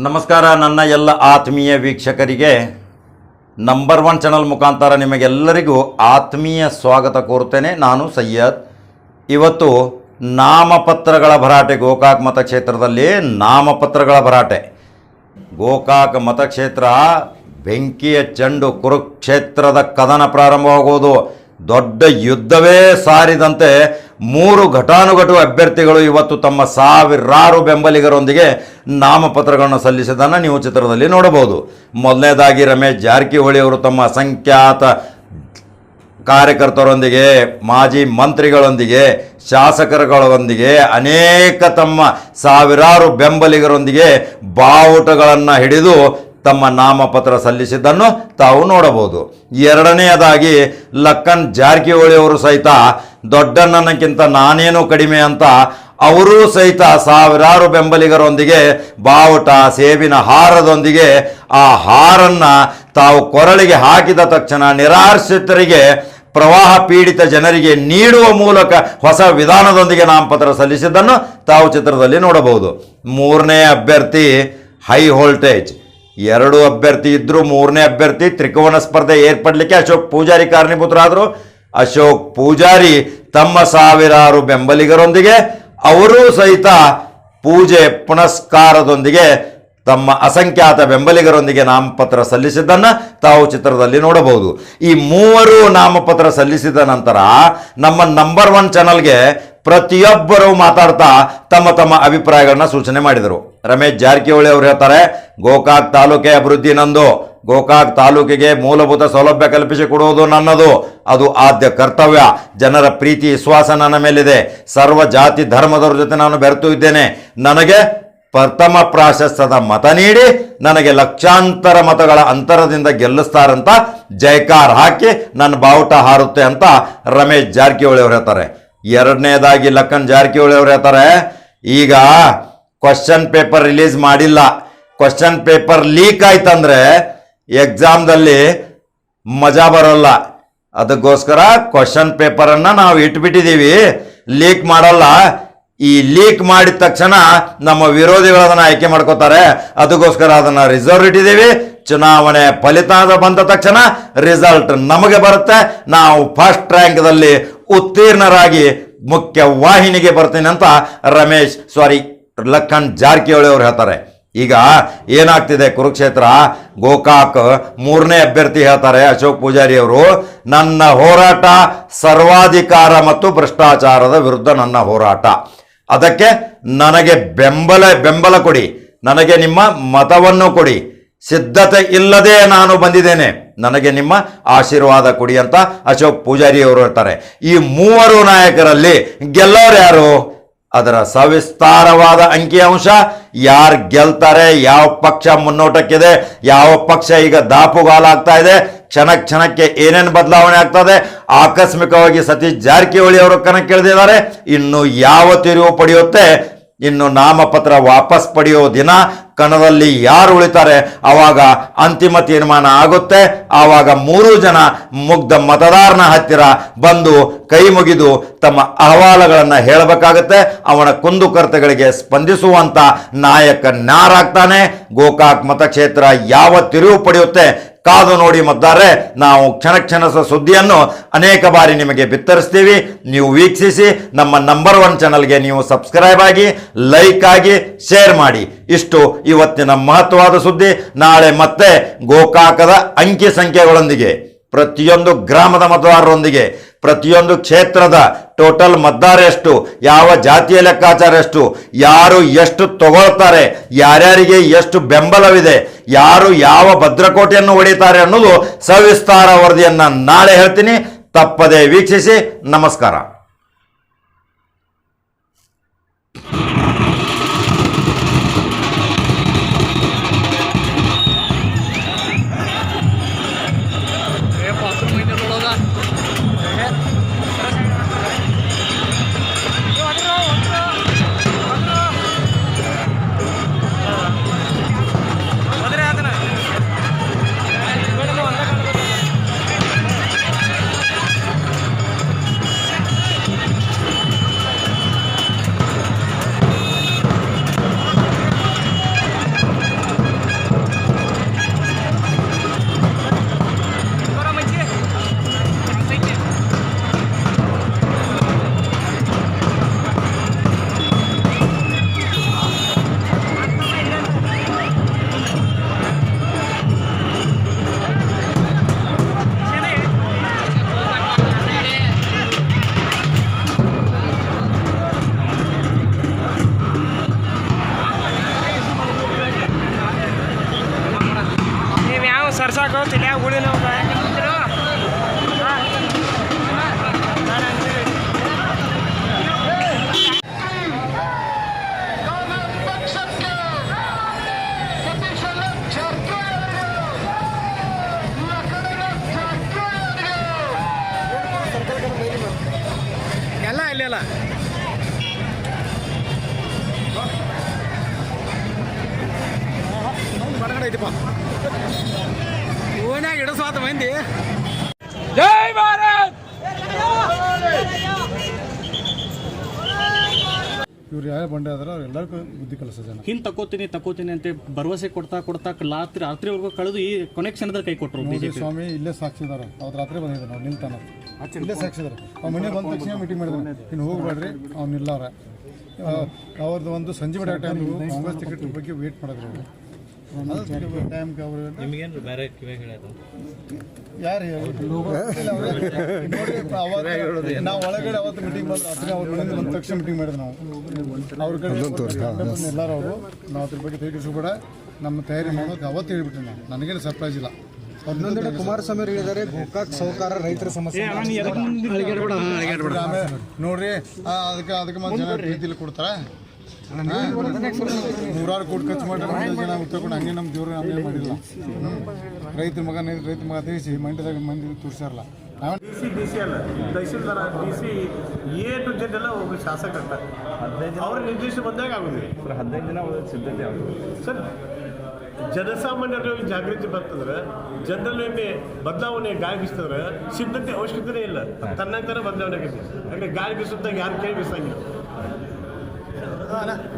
ನಮಸ್ಕಾರ ನನ್ನ ಎಲ್ಲ ಆತ್ಮೀಯ ವೀಕ್ಷಕರಿಗೆ. ನಂಬರ್ ಒನ್ ಚಾನಲ್ ಮುಖಾಂತರ ನಿಮಗೆಲ್ಲರಿಗೂ ಆತ್ಮೀಯ ಸ್ವಾಗತ ಕೋರುತ್ತೇನೆ. ನಾನು ಸಯ್ಯದ್ ಇವತ್ತು ನಾಮಪತ್ರಗಳ ಭರಾಟೆ ಗೋಕಾಕ್ ಮತಕ್ಷೇತ್ರದಲ್ಲಿ ನಾಮಪತ್ರಗಳ ಭರಾಟೆ. ಗೋಕಾಕ್ ಮತಕ್ಷೇತ್ರ ಬೆಂಕಿಯ ಚೆಂಡು ಕುರುಕ್ಷೇತ್ರದ ಕದನ ಪ್ರಾರಂಭವಾಗುವುದು ದೊಡ್ಡ ಯುದ್ಧವೇ ಸಾರಿದಂತೆ ಮೂರು ಘಟಾನುಘಟು ಅಭ್ಯರ್ಥಿಗಳು ಇವತ್ತು ತಮ್ಮ ಸಾವಿರಾರು ಬೆಂಬಲಿಗರೊಂದಿಗೆ ನಾಮಪತ್ರಗಳನ್ನು ಸಲ್ಲಿಸಿದ್ದನ್ನು ನೀವು ಚಿತ್ರದಲ್ಲಿ ನೋಡಬಹುದು. ಮೊದಲನೇದಾಗಿ ರಮೇಶ್ ಜಾರಕಿಹೊಳಿ ಅವರು ತಮ್ಮ ಅಸಂಖ್ಯಾತ ಕಾರ್ಯಕರ್ತರೊಂದಿಗೆ, ಮಾಜಿ ಮಂತ್ರಿಗಳೊಂದಿಗೆ, ಶಾಸಕರುಗಳೊಂದಿಗೆ, ಅನೇಕ ತಮ್ಮ ಸಾವಿರಾರು ಬೆಂಬಲಿಗರೊಂದಿಗೆ ಬಾವುಟಗಳನ್ನು ಹಿಡಿದು ತಮ್ಮ ನಾಮಪತ್ರ ಸಲ್ಲಿಸಿದ್ದನ್ನು ತಾವು ನೋಡಬಹುದು. ಎರಡನೆಯದಾಗಿ ಲಕ್ಕನ್ ಜಾರಕಿಹೊಳಿ ಅವರು ಸಹಿತ ದೊಡ್ಡಣ್ಣನಕ್ಕಿಂತ ನಾನೇನು ಕಡಿಮೆ ಅಂತ ಅವರೂ ಸಹಿತ ಸಾವಿರಾರು ಬೆಂಬಲಿಗರೊಂದಿಗೆ ಬಾವುಟ ಸೇಬಿನ ಹಾರದೊಂದಿಗೆ ಆ ಹಾರನ್ನ ತಾವು ಕೊರಳಿಗೆ ಹಾಕಿದ ತಕ್ಷಣ ನಿರಾಶ್ರಿತರಿಗೆ ಪ್ರವಾಹ ಪೀಡಿತ ಜನರಿಗೆ ನೀಡುವ ಮೂಲಕ ಹೊಸ ವಿಧಾನದೊಂದಿಗೆ ನಾಮಪತ್ರ ಸಲ್ಲಿಸಿದ್ದನ್ನು ತಾವು ಚಿತ್ರದಲ್ಲಿ ನೋಡಬಹುದು. ಮೂರನೇ ಅಭ್ಯರ್ಥಿ ಹೈ ವೋಲ್ಟೇಜ್. ಎರಡು ಅಭ್ಯರ್ಥಿ ಇದ್ರು ಮೂರನೇ ಅಭ್ಯರ್ಥಿ ತ್ರಿಕೋನ ಸ್ಪರ್ಧೆ ಏರ್ಪಡಲಿಕ್ಕೆ ಅಶೋಕ್ ಪೂಜಾರಿ ಕಾರಣೀಭೂತರಾದರು. ಅಶೋಕ್ ಪೂಜಾರಿ ತಮ್ಮ ಸಾವಿರಾರು ಬೆಂಬಲಿಗರೊಂದಿಗೆ, ಅವರೂ ಸಹಿತ ಪೂಜೆ ಪುನಸ್ಕಾರದೊಂದಿಗೆ ತಮ್ಮ ಅಸಂಖ್ಯಾತ ಬೆಂಬಲಿಗರೊಂದಿಗೆ ನಾಮಪತ್ರ ಸಲ್ಲಿಸಿದ್ದನ್ನು ತಾವು ಚಿತ್ರದಲ್ಲಿ ನೋಡಬಹುದು. ಈ ಮೂವರು ನಾಮಪತ್ರ ಸಲ್ಲಿಸಿದ ನಂತರ ನಮ್ಮ ನಂಬರ್ ಒನ್ ಚಾನಲ್ಗೆ ಪ್ರತಿಯೊಬ್ಬರು ಮಾತಾಡ್ತಾ ತಮ್ಮ ತಮ್ಮ ಅಭಿಪ್ರಾಯಗಳನ್ನ ಸೂಚನೆ ಮಾಡಿದರು. ರಮೇಶ್ ಜಾರಕಿಹೊಳಿ ಅವರು ಹೇಳ್ತಾರೆ, ಗೋಕಾಕ್ ತಾಲೂಕೆ ಅಭಿವೃದ್ಧಿ ನಂದು. ಗೋಕಾಕ್ ತಾಲೂಕಿಗೆ ಮೂಲಭೂತ ಸೌಲಭ್ಯ ಕಲ್ಪಿಸಿ ಕಲ್ಪಿಸಿಕೊಡುವುದು ನನ್ನದು. ಅದು ಆದ್ಯ ಕರ್ತವ್ಯ. ಜನರ ಪ್ರೀತಿ, ವಿಶ್ವಾಸ ನನ್ನ ಮೇಲಿದೆ. ಸರ್ವ ಜಾತಿ ಧರ್ಮದವರ ಜೊತೆ ನಾನು ಬೆರೆತು ಇದ್ದೇನೆ. ನನಗೆ ಪ್ರಥಮ ಪ್ರಾಶಸ್ತ್ಯದ ಮತ ನೀಡಿ, ನನಗೆ ಲಕ್ಷಾಂತರ ಮತಗಳ ಅಂತರದಿಂದ ಗೆಲ್ಲಿಸ್ತಾರಂತ ಜೈಕಾರ ಹಾಕಿ ನನ್ನ ಬಾವುಟ ಹಾರುತ್ತೆ ಅಂತ ರಮೇಶ್ ಜಾರಕಿಹೊಳಿ ಅವರು ಹೇಳ್ತಾರೆ. ಎರಡನೇದಾಗಿ ಲಕ್ಕನ್ ಜಾರಕಿಹೊಳಿ ಅವರು ಹೇಳ್ತಾರೆ, ಈಗ ಕ್ವಶನ್ ಪೇಪರ್ ರಿಲೀಸ್ ಮಾಡಿಲ್ಲ. ಕ್ವಶನ್ ಪೇಪರ್ ಲೀಕ್ ಆಯ್ತಂದ್ರೆ ಎಕ್ಸಾಮ್ದಲ್ಲಿ ಮಜಾ ಬರೋಲ್ಲ. ಅದಕ್ಕೋಸ್ಕರ ಕ್ವಶನ್ ಪೇಪರನ್ನು ನಾವು ಇಟ್ಬಿಟ್ಟಿದ್ದೀವಿ ಲೀಕ್ ಮಾಡಲ್ಲ. ಈ ಲೀಕ್ ಮಾಡಿದ ತಕ್ಷಣ ನಮ್ಮ ವಿರೋಧಿಗಳು ಅದನ್ನು ಆಯ್ಕೆ ಮಾಡ್ಕೋತಾರೆ. ಅದಕ್ಕೋಸ್ಕರ ಅದನ್ನು ರಿಸರ್ವ್ ಇಟ್ಟಿದ್ದೀವಿ ಚುನಾವಣೆ ಫಲಿತಾಂಶ ಬಂದ ತಕ್ಷಣ ರಿಸಲ್ಟ್ ನಮಗೆ ಬರುತ್ತೆ. ನಾವು ಫಸ್ಟ್ ರ್ಯಾಂಕ್ದಲ್ಲಿ ಉತ್ತೀರ್ಣರಾಗಿ ಮುಖ್ಯ ವಾಹಿನಿಗೆ ಬರ್ತೀನಿ ಅಂತ ರಮೇಶ್ ಸಾರಿ ಲಕ್ಕನ್ ಜಾರಕಿಹೊಳಿ ಅವರು ಹೇಳ್ತಾರೆ. ಈಗ ಏನಾಗ್ತಿದೆ ಕುರುಕ್ಷೇತ್ರ? ಗೋಕಾಕ್ ಮೂರನೇ ಅಭ್ಯರ್ಥಿ ಹೇಳ್ತಾರೆ ಅಶೋಕ್ ಪೂಜಾರಿ ಅವರು. ನನ್ನ ಹೋರಾಟ ಸರ್ವಾಧಿಕಾರ ಮತ್ತು ಭ್ರಷ್ಟಾಚಾರದ ವಿರುದ್ಧ ನನ್ನ ಹೋರಾಟ. ಅದಕ್ಕೆ ನನಗೆ ಬೆಂಬಲ ಬೆಂಬಲ ಕೊಡಿ. ನನಗೆ ನಿಮ್ಮ ಮತವನ್ನು ಕೊಡಿ. ಸಿದ್ಧತೆ ಇಲ್ಲದೆ ನಾನು ಬಂದಿದ್ದೇನೆ. ನನಗೆ ನಿಮ್ಮ ಆಶೀರ್ವಾದ ಕೊಡಿ ಅಂತ ಅಶೋಕ್ ಪೂಜಾರಿ ಅವರು ಹೇಳ್ತಾರೆ. ಈ ಮೂವರು ನಾಯಕರಲ್ಲಿ ಗೆಲ್ಲೋರು ಯಾರು? ಅದರ ಸವಿಸ್ತಾರವಾದ ಅಂಕಿಅಂಶ ಯಾರು ಗೆಲ್ತಾರೆ, ಯಾವ ಪಕ್ಷ ಮುನ್ನೋಟಕ್ಕಿದೆ, ಯಾವ ಪಕ್ಷ ಈಗ ದಾಪುಗಾಲಾಗ್ತಾ ಇದೆ ಕ್ಷಣ ಕ್ಷಣಕ್ಕೆ ಏನೇನು ಬದಲಾವಣೆ ಆಗ್ತದೆ, ಆಕಸ್ಮಿಕವಾಗಿ ಸತೀಶ್ ಜಾರಕಿಹೊಳಿ ಅವರು ಕಣಕ್ಕಿಳಿದಿದ್ದಾರೆ, ಇನ್ನು ಯಾವ ತಿರುವು ಪಡೆಯುತ್ತೆ ಇನ್ನು ನಾಮಪತ್ರ ವಾಪಸ್ ಪಡೆಯೋ ದಿನ ಕಣದಲ್ಲಿ ಯಾರು ಉಳಿತಾರೆ? ಆವಾಗ ಅಂತಿಮ ತೀರ್ಮಾನ ಆಗುತ್ತೆ. ಆವಾಗ ಮೂರು ಜನ ಮುಗ್ಧ ಮತದಾರನ ಹತ್ತಿರ ಬಂದು ಕೈ ಮುಗಿದು ತಮ್ಮ ಅಹವಾಲುಗಳನ್ನು ಹೇಳಬೇಕಾಗುತ್ತೆ. ಅವನ ಕುಂದುಕೊರತೆಗಳಿಗೆ ನಾಯಕ ನಾರಾಗ್ತಾನೆ ಗೋಕಾಕ್ ಮತಕ್ಷೇತ್ರ ಯಾವ ತಿರುವು ಪಡೆಯುತ್ತೆ? ಕಾದು ನೋಡಿ ಮದ್ದಾರೆ ನಾವು ಕ್ಷಣ ಕ್ಷಣದ ಸುದ್ದಿಯನ್ನು ಅನೇಕ ಬಾರಿ ನಿಮಗೆ ಬಿತ್ತರಿಸ್ತೀವಿ. ನೀವು ವೀಕ್ಷಿಸಿ ನಮ್ಮ ನಂಬರ್ ಒನ್ ಚಾನಲ್ಗೆ ನೀವು ಸಬ್ಸ್ಕ್ರೈಬ್ ಆಗಿ ಲೈಕ್ ಆಗಿ ಶೇರ್ ಮಾಡಿ. ಇಷ್ಟು ಇವತ್ತಿನ ಮಹತ್ವವಾದ ಸುದ್ದಿ. ನಾಳೆ ಮತ್ತೆ ಗೋಕಾಕದ ಅಂಕಿ ಸಂಖ್ಯೆಗಳೊಂದಿಗೆ. ಪ್ರತಿಯೊಂದು ಗ್ರಾಮದ ಮತದಾರರೊಂದಿಗೆ, ಪ್ರತಿಯೊಂದು ಕ್ಷೇತ್ರದ ಟೋಟಲ್ ಮತದಾರ ಎಷ್ಟು, ಯಾವ ಜಾತಿಯ ಲೆಕ್ಕಾಚಾರ ಎಷ್ಟು, ಯಾರು ಎಷ್ಟು ತಗೊಳ್ತಾರೆ, ಯಾರ್ಯಾರಿಗೆ ಎಷ್ಟು ಬೆಂಬಲವಿದೆ, ಯಾರು ಯಾವ ಭದ್ರಕೋಟೆಯನ್ನು ಹೊಡಿತಾರೆ ಅನ್ನೋದು ಸವಿಸ್ತಾರ ವರದಿಯನ್ನು ನಾಳೆ ಹೇಳ್ತೀನಿ. ತಪ್ಪದೆ ವೀಕ್ಷಿಸಿ, ನಮಸ್ಕಾರ. ಇಡಸ್ವಾತ ಮಂದಿ. ಜೈ ಭಾರತ್! ಇವ್ರು ಯಾವ ಬಂಡೆ ಆದ್ರೆ ಅವ್ರು ಎಲ್ಲರಿಗೂ ಬುದ್ಧಿ ಕಲಿಸೋ ಜನ. ಹಿಂದೆ ತಕೋತೀನಿ ತಕೋತೀನಿ ಅಂತ ಭರವಸೆ ಕೊಡ್ತಾ ಕೊಡ್ತಾ ರಾತ್ರಿ ರಾತ್ರಿವರೆಗೂ ಕಳೆದು ಈ ಕೊನೆಕ್ಷನ್ ಕೈ ಕೊಟ್ಟರು ಬಿಜೆಪಿ ಸ್ವಾಮಿ ಇಲ್ಲೇ ಸಾಕ್ಷಿದಾರ ಅವ್ರು ರಾತ್ರಿ ಬಂದಿದ್ದಾರೆ ನಾವು ನಿಲ್ತಾನ ಇಲ್ಲೇ ಸಾಕ್ಷಿದಾರ ಅವ್ರ ಮನೆ ಬಂದ ತಕ್ಷಣ ಮೀಟಿಂಗ್ ಮಾಡಿದ್ರು. ಇನ್ನು ಹೋಗ್ಬೇಡ್ರಿ ಅವ್ನು ನಿಲ್ಲವ್ರೆ ಅವ್ರದ್ದು ಒಂದು ಸಂಜೆ ಬಿಡೋ ಟೈಮ್ ಕಾಂಗ್ರೆಸ್ ಟಿಕೆಟ್ ಬಗ್ಗೆ ವೇಟ್ ಮಾಡಿದ್ರು ನಿಮಗೇನು ಬೇರೆ ಕಿವಿಯಾಗ ಹೇಳೋದು? ಯಾರು ನಾವು ಒಳಗಡೆ ಅವತ್ತು ಮೀಟಿಂಗ್ ಬಂದು ರಾತ್ರಿ ಅವ್ರ ಮನೆಯಿಂದ ಬಂದ ತಕ್ಷಣ ಮೀಟಿಂಗ್ ಮಾಡಿದ್ವಿ ನಾವು. ಅವ್ರ ಕಡೆ ಎಲ್ಲರೂ ಅವರು ನಾವು ಅದ್ರ ಬಗ್ಗೆ ತಲೆಕೆಡಿಸ್ಬೇಡ ನಮ್ಮ ತಯಾರಿ ಮಾಡೋದು ಅವತ್ತು ಹೇಳ್ಬಿಟ್ಟು ನಾವು. ನನಗೇನು ಸರ್ಪ್ರೈಸ್ ಇಲ್ಲ. ಇನ್ನೊಂದೆಡೆ ಕುಮಾರಸ್ವಾಮಿ ಅವರು ಹೇಳಿದ್ದಾರೆ ಗೋಕಾಕ್ ಸಹಕಾರ ರೈತರ ಸಮಸ್ಯೆ. ನೋಡ್ರಿ ಅದಕ್ಕೆ ಅದಕ್ಕೆ ಮತ್ತೆ ಜನ ರೀತಿಲಿ ಕೊಡ್ತಾರ? ನೂರಾರು ಕೋಟಿ ಖರ್ಚು ಮಾಡಿ ಜನ ತಗೊಂಡು ಹಂಗೆ ನಮ್ಮ ದೇವ್ರ ಹಂಗೆ ಮಾಡಿಲ್ಲ. ರೈತರ ಮಗ ರೈತ ಮಗ ತಿಳಿಸಿ ಮಂಡ್ಯದಾಗ ಮಂದಿ ತೋರಿಸಾರಲ್ಲ ನಾವು ಡಿ ಸಿ ಡಿ ಸಿ ಅಲ್ಲ. ತಹಸೀಲ್ದಾರ D C A to Z ಎಲ್ಲ ಒಬ್ಬ ಶಾಸಕ ಹದಿನೈದು ಅವ್ರ ನಿರ್ದೇಶನ ಬಂದಾಗ ಆಗುದಿಲ್ಲ. ಹದಿನೈದು ದಿನ ಸಿದ್ಧತೆ ಆಗುತ್ತೆ ಸರ್ ಜನಸಾಮಾನ್ಯರಲ್ಲಿ ಜಾಗೃತಿ ಬರ್ತದ್ರೆ ಜನರಲ್ಲಿ ಬದಲಾವಣೆ ಗಾಳಿ ಬೀಸ್ತಂದ್ರೆ ಸಿದ್ಧತೆ ಅವಶ್ಯಕತೆ ಇಲ್ಲ. ತನ್ನ ತರ ಬದಲಾವಣೆ ಆಗೈತಿ ಯಾಕಂದ್ರೆ ಗಾಳಿ ಬೀಸುತ್ತಾಗ ಯಾರು ಕೇಳಿ ಬೀಸಂಗಿಲ್ಲ. هذا